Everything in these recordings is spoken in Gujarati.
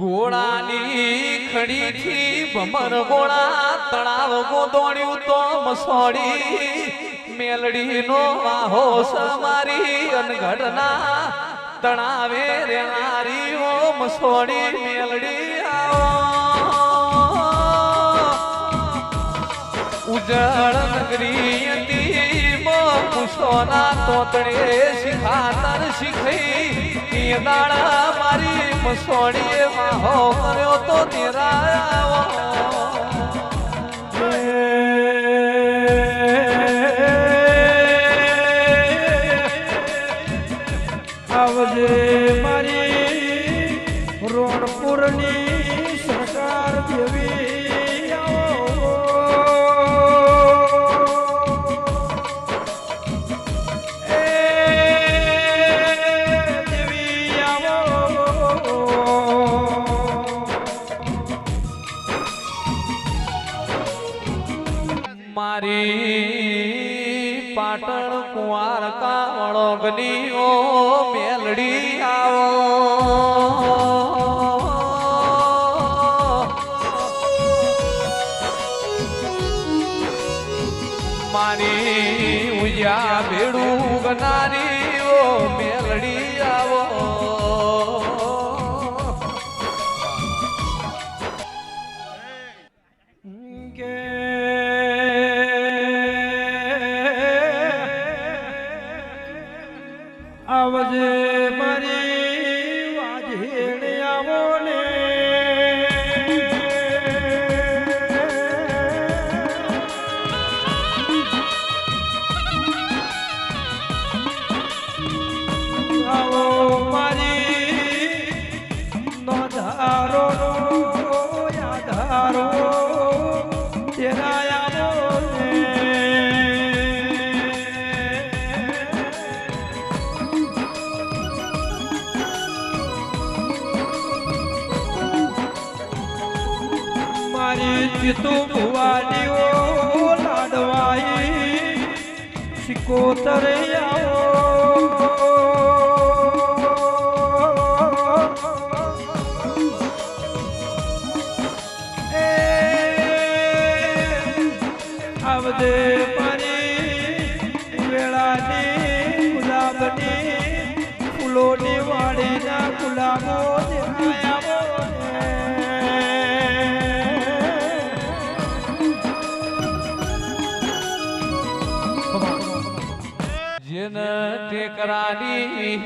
ઘોડાની ખડીથી ભમર ગોળા તળાવ ગોદોણ્યું તો મસોડી મેલડીનો વાહો સમારી અનગઢના તણાવે રેણારીઓ મસોડી મેલડી આવો. ઉજળ નગરી હતી, મો પુષ્પોના તોતણે શિખાતર શીખઈ. એ દાડા મારી મસોડીએ માહો કર્યો તો તેરા પાટણ કુંવાર કાવણો ગલીઓ મેલડી આવો. મારી ઉયા ભેડું ગનારી નોંધારો યાધારો તેરા મારી ચિતુ ભુવાનીઓ લાડવાઈ સિકોતર આવો. આવજે મારી વેળાની ગુલાબની ફૂલોની વાડીના ગુલાબો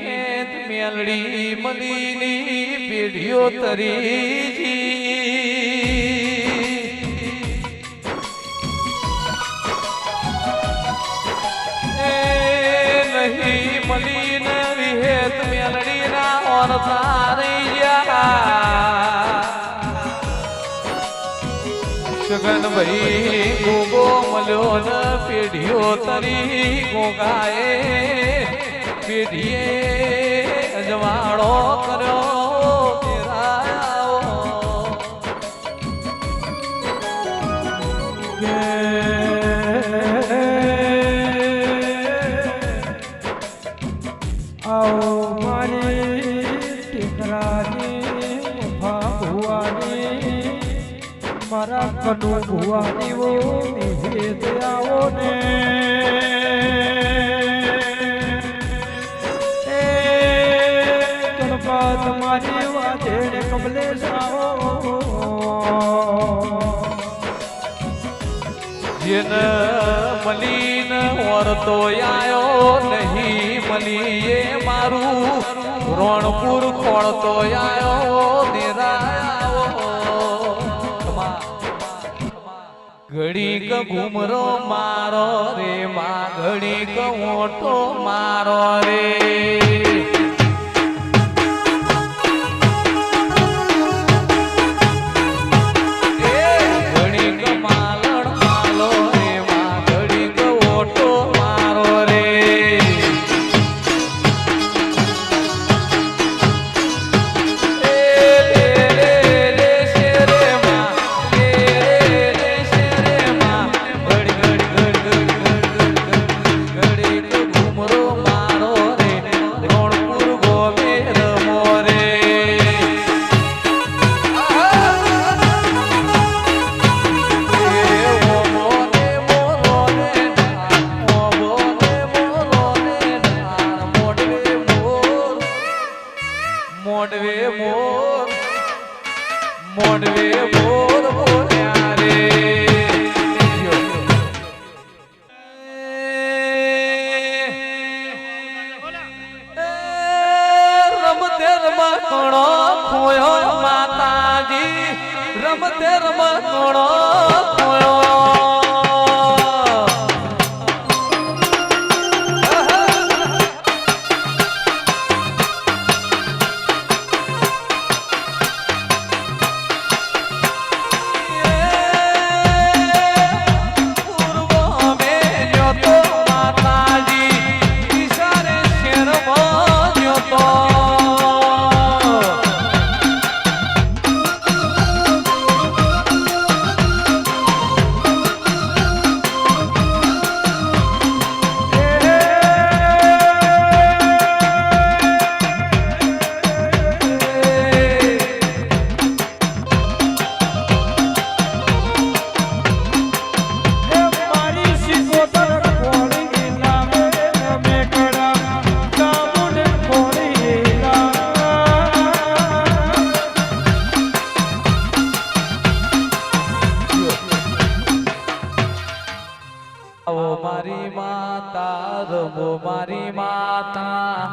હેત મેલડી મદીની પેઢીઓ તરીજી નહીં મલીન વિહેત મેલડીના ઓરતા રહી ગયા સગનભાઈ ગોગો મળ્યો ન પેઢીઓ તરી ગોગાએ પેઢીએ મારી ટીકરાની વફા ભુવાની મારા કનુ ભુવાની ઓ નિવેદ આવો ને એ ગણપત મારી કમલે આવો જેન મલીન વરતો આયો નહીં મલીએ મારું. રણપુર ખોળતો આયો ઘડીક ઘુમરો મારો રે, માં ઘડીક મોટો મારો રે. માટે રમા મારી માતા રમો મારી માતા.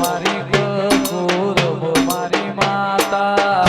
મારી ગો રમો મારી માતા.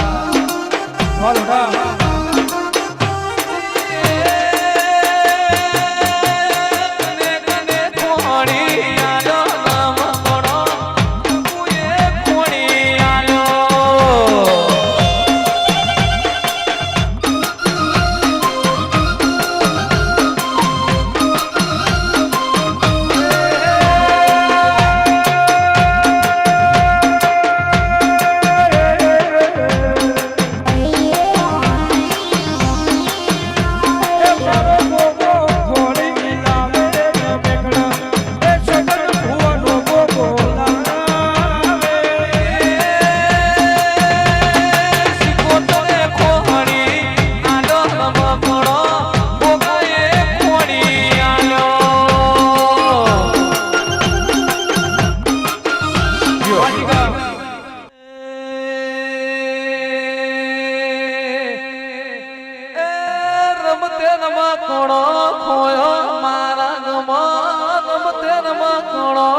好了。